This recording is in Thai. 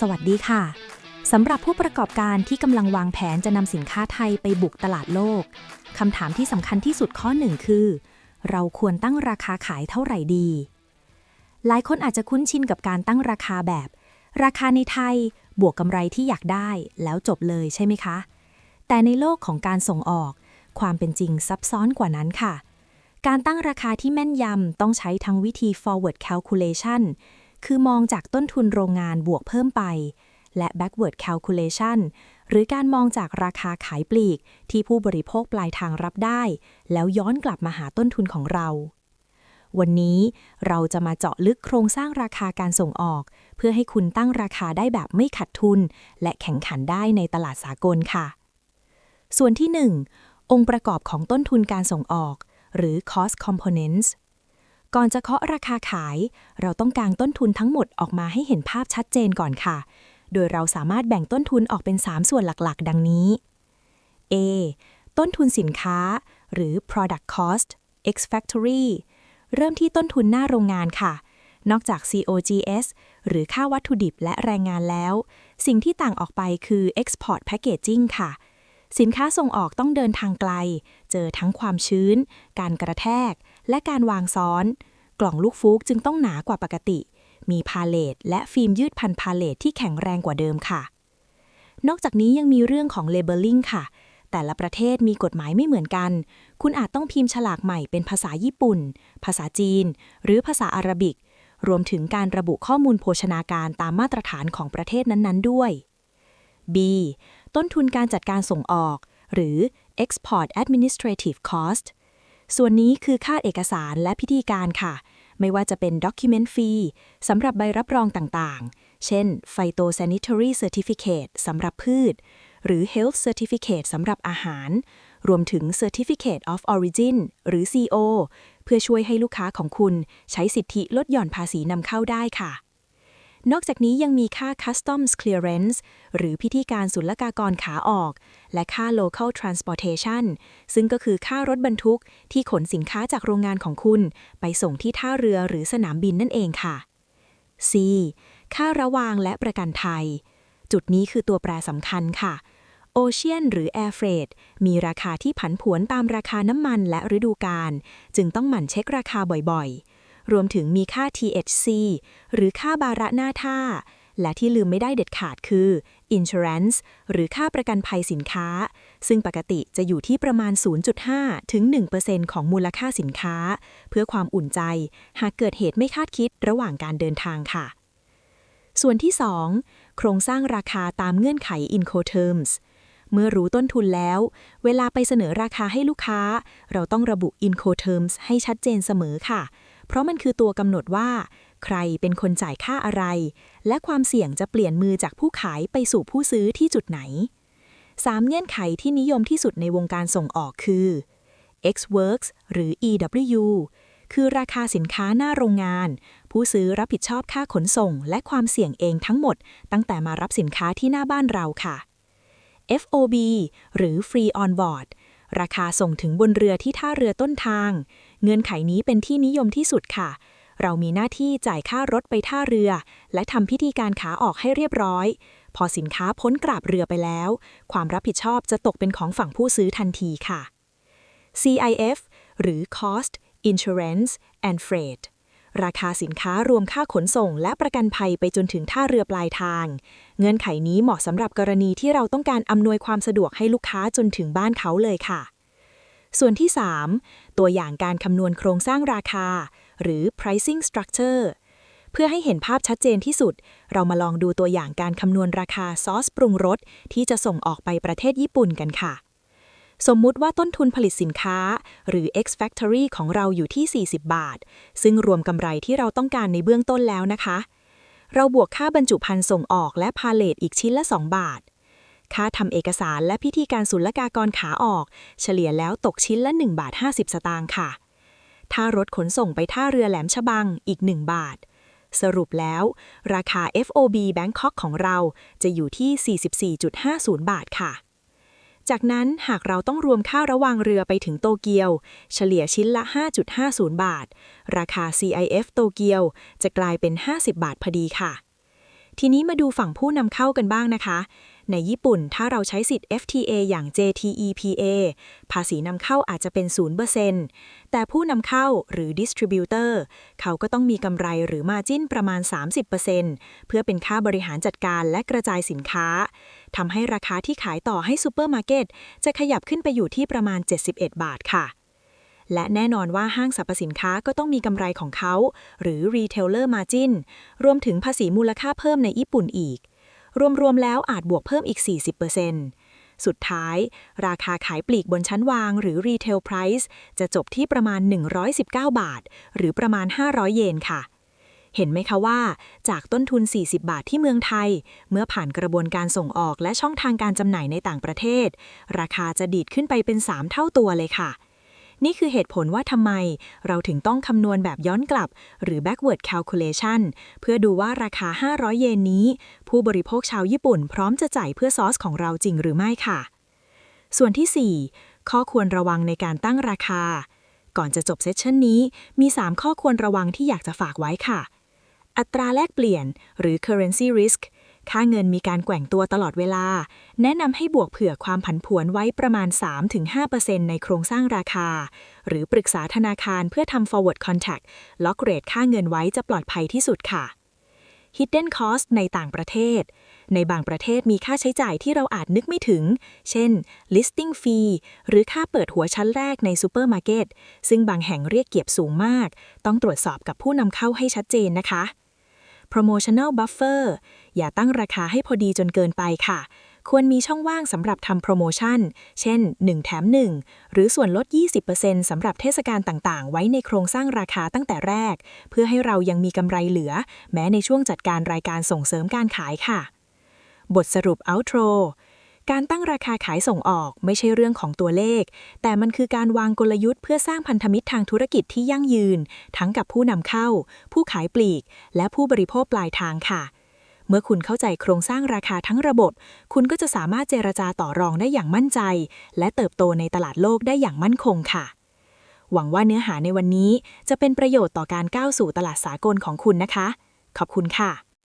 สวัสดีค่ะ สำหรับผู้ประกอบการที่กำลังวางแผนจะนำสินค้าไทยไปบุกตลาดโลกคำถามที่สำคัญที่สุดข้อหนึ่งคือ เราควรตั้งราคาขายเท่าไหร่ดี หลายคนอาจจะคุ้นชินกับการตั้งราคาแบบ ราคาในไทยบวกกำไรที่อยากได้แล้วจบเลยใช่ไหมคะ แต่ในโลกของการส่งออก ความเป็นจริงซับซ้อนกว่านั้นค่ะ การตั้งราคาที่แม่นยำต้องใช้ทั้งวิธี forward calculation คือมองจากต้นทุนโรงงานบวกเพิ่มไป และ backward calculation หรือการมองจากราคาขายปลีก ที่ผู้บริโภคปลายทางรับได้ แล้วย้อนกลับมาหาต้นทุนของเรา วันนี้เราจะมาเจาะลึกโครงสร้างราคาการส่งออก เพื่อให้คุณตั้งราคาได้แบบไม่ขัดทุน และแข่งขันได้ในตลาดสากลค่ะ ส่วนที่ 1 องค์ประกอบของต้นทุนการส่งออก หรือ cost components ก่อนจะเคาะราคาขาย เราต้องการต้นทุนทั้งหมดออกมาให้เห็นภาพชัดเจนก่อนค่ะ โดยเราสามารถแบ่งต้นทุนออกเป็น 3 ส่วนหลักๆ ดังนี้ A ต้นทุนสินค้า หรือ product cost ex factory เริ่มที่ต้นทุนหน้าโรงงานค่ะ นอกจาก COGS หรือค่าวัตถุดิบและแรงงานแล้ว สิ่งที่ต่างออกไปคือ export packaging ค่ะ สินค้าส่งออกต้องเดินทางไกล เจอทั้งความชื้น การกระแทก และการวางซ้อน กล่องลูกฟูกจึงต้องหนากว่าปกติ มีพาเลตและฟิล์มยืดพันพาเลตที่แข็งแรงกว่าเดิมค่ะ นอกจากนี้ยังมีเรื่องของ labeling ค่ะ แต่ละประเทศมีกฎหมายไม่เหมือนกัน คุณอาจต้องพิมพ์ฉลากใหม่เป็นภาษาญี่ปุ่น ภาษาจีน หรือภาษาอาหรับิก รวมถึงการระบุข้อมูลโภชนาการตามมาตรฐานของประเทศนั้นๆ ด้วย B ต้นทุนการจัดการส่งออก หรือ export administrative cost ส่วนนี้คือค่าเอกสารและพิธีการค่ะ ไม่ว่าจะเป็น document fee สำหรับใบรับรองต่างๆ เช่น phytosanitary certificate สำหรับพืช หรือ health certificate สำหรับอาหาร รวมถึง certificate of origin หรือ CO เพื่อช่วยให้ลูกค้าของคุณใช้สิทธิลดหย่อนภาษีนำเข้าได้ค่ะ นอกจากนี้ยังมีค่า customs clearance หรือพิธีการศุลกากรขาออก และค่า local transportation ซึ่งก็คือค่ารถบรรทุกที่ขนสินค้าจากโรงงานของคุณ ไปส่งที่ท่าเรือหรือสนามบินนั่นเองค่ะ C ค่าระวางและประกันภัย จุดนี้คือตัวแปรสำคัญค่ะโอเชียนหรือ Air Freight มีราคาที่ผันผวนตามราคาน้ำมันและฤดูกาลจึงต้องหมั่นเช็คราคาบ่อยๆ รวมถึงมีค่า THC หรือค่าบาระหน้าท่า และที่ลืมไม่ได้เด็ดขาดคือ Insurance หรือค่าประกันภัยสินค้า ซึ่งปกติจะอยู่ที่ประมาณ 0.5 ถึง 1%ของมูลค่าสินค้า เพื่อความอุ่นใจ หากเกิดเหตุไม่คาดคิดระหว่างการเดินทางค่ะ ส่วนที่ 2 โครงสร้างราคาตามเงื่อนไข Incoterms เมื่อรู้ต้นทุนแล้ว เวลาไปเสนอราคาให้ลูกค้า เราต้องระบุ Incoterms ให้ชัดเจนเสมอค่ะ เพราะมันคือตัวกำหนดว่า ใครเป็นคนจ่ายค่าอะไร และความเสี่ยงจะเปลี่ยนมือจากผู้ขายไปสู่ผู้ซื้อที่จุดไหน 3 เงื่อนไขที่นิยมที่สุดในวงการส่งออกคือ X Works หรือ EW คือราคาสินค้าหน้าโรงงาน ผู้ซื้อรับผิดชอบค่าขนส่ง และความเสี่ยงเองทั้งหมด ตั้งแต่มารับสินค้าที่หน้าบ้านเราค่ะ FOB หรือ Free on Board ราคาส่งถึงบนเรือที่ท่าเรือต้นทาง เงื่อนไขนี้เป็นที่นิยมที่สุดค่ะ เรามีหน้าที่จ่ายค่ารถไปท่าเรือ และทำพิธีการขาออกให้เรียบร้อย พอสินค้าพ้นกราบเรือไปแล้ว ความรับผิดชอบจะตกเป็นของฝั่งผู้ซื้อทันทีค่ะ CIF หรือ Cost Insurance and Freight ราคาสินค้ารวมค่าขนส่ง และประกันภัยไปจนถึงท่าเรือปลายทาง เงื่อนไขนี้เหมาะสำหรับกรณีที่เราต้องการอำนวยความสะดวกให้ลูกค้าจนถึงบ้านเขาเลยค่ะ ส่วนที่ 3 ตัวอย่างการคำนวณโครงสร้างราคา หรือ pricing structure เพื่อให้เห็นภาพชัดเจนที่สุด เรามาลองดูตัวอย่างการคำนวณราคาซอสปรุงรสที่จะส่งออกไปประเทศญี่ปุ่นกันค่ะ สมมุติว่าต้นทุนผลิตสินค้า หรือ X Factory ของเราอยู่ที่ 40 บาท ซึ่งรวมกำไรที่เราต้องการในเบื้องต้นแล้วนะคะ เราบวกค่าบรรจุภัณฑ์ส่งออกและพาเลตอีกชิ้นละ 2 บาท ค่าทำเอกสารและพิธีการศุลกากรขาออก เฉลี่ยแล้วตกชิ้นละ 1 บาท 50 สตางค์ค่ะ ถ้ารถขนส่งไปท่าเรือแหลมฉบังอีก 1 บาท สรุปแล้ว ราคา FOB Bangkok ของเราจะอยู่ที่ 44.50 บาทค่ะ จากนั้นหากเราต้องรวมค่าระวางเรือไปถึงโตเกียว เฉลี่ยชิ้นละ 5.50 บาท ราคา CIF โตเกียวจะกลายเป็น 50 บาทพอดีค่ะทีนี้มาดูฝั่งผู้นำเข้ากันบ้างนะคะ ในญี่ปุ่นถ้าเราใช้สิทธิ์ FTA อย่าง JTEPA ภาษีนำเข้าอาจจะเป็น 0%แต่ผู้นำเข้าหรือ distributor เขาก็ต้องมีกำไรหรือ margin ประมาณ 30%เพื่อเป็นค่าบริหารจัดการและกระจายสินค้าทำให้ราคาที่ขายต่อให้ซูเปอร์มาร์เก็ตจะขยับขึ้นไปอยู่ที่ประมาณ 71 บาทค่ะและแน่นอนว่าห้างสรรพสินค้าก็ต้องมีกำไรของเขา หรือ retailer margin รวมถึงภาษีมูลค่าเพิ่มในญี่ปุ่นอีก รวม ๆ แล้วอาจบวกเพิ่มอีก 40%สุดท้าย ราคาขายปลีกบนชั้นวางหรือ retail price จะจบที่ประมาณ 119 บาท หรือประมาณ 500 เยนค่ะเห็นไหมคะว่า จากต้นทุน 40 บาทที่เมืองไทย เมื่อผ่านกระบวนการส่งออกและช่องทางการจำหน่ายในต่างประเทศ ราคาจะดีดขึ้นไปเป็น 3 เท่าตัวเลยค่ะ นี่คือเหตุผลว่าทำไมเราถึงต้องคำนวณแบบย้อนกลับ หรือ backward calculation เพื่อดูว่าราคา 500 เยนนี้ ผู้บริโภคชาวญี่ปุ่นพร้อมจะจ่ายเพื่อซอสของเราจริงหรือไม่ค่ะ ส่วนที่ 4 ข้อควรระวังในการตั้งราคา ก่อนจะจบเซสชันนี้ มี 3 ข้อควรระวังที่อยากจะฝากไว้ค่ะ อัตราแลกเปลี่ยน หรือ currency risk ค่าเงินมีการแกว่งตัวตลอดเวลา แนะนำให้บวกเผื่อความผันผวนไว้ประมาณ 3-5%ในโครงสร้างราคา หรือปรึกษาธนาคารเพื่อทำ forward contact ล็อกเรทค่าเงินไว้จะปลอดภัยที่สุดค่ะ hidden cost ในต่างประเทศ ในบางประเทศมีค่าใช้จ่ายที่เราอาจนึกไม่ถึง เช่น listing fee หรือค่าเปิดหัวชั้นแรกในซูเปอร์มาร์เก็ต ซึ่งบางแห่งเรียกเก็บสูงมาก ต้องตรวจสอบกับผู้นำเข้าให้ชัดเจนนะคะ promotional buffer อย่าตั้งราคาให้พอดีจนเกินไปค่ะ ควรมีช่องว่างสำหรับทำโปรโมชั่น เช่น 1 แถม 1 หรือส่วนลด 20%สำหรับเทศกาลต่างๆ ไว้ในโครงสร้างราคาตั้งแต่แรก เพื่อให้เรายังมีกำไรเหลือ แม้ในช่วงจัดการรายการส่งเสริมการขายค่ะ บทสรุป outro การตั้งราคาขายส่งออกไม่ใช่เรื่องของตัวเลข แต่มันคือการวางกลยุทธ์เพื่อสร้างพันธมิตรทางธุรกิจที่ยั่งยืน ทั้งกับผู้นำเข้า ผู้ขายปลีก และผู้บริโภคปลายทางค่ะ เมื่อคุณเข้าใจโครงสร้างราคาทั้งระบบ คุณก็จะสามารถเจรจาต่อรองได้อย่างมั่นใจ และเติบโตในตลาดโลกได้อย่างมั่นคงค่ะ หวังว่าเนื้อหาในวันนี้จะเป็นประโยชน์ต่อการก้าวสู่ตลาดสากลของคุณนะคะ ขอบคุณค่ะ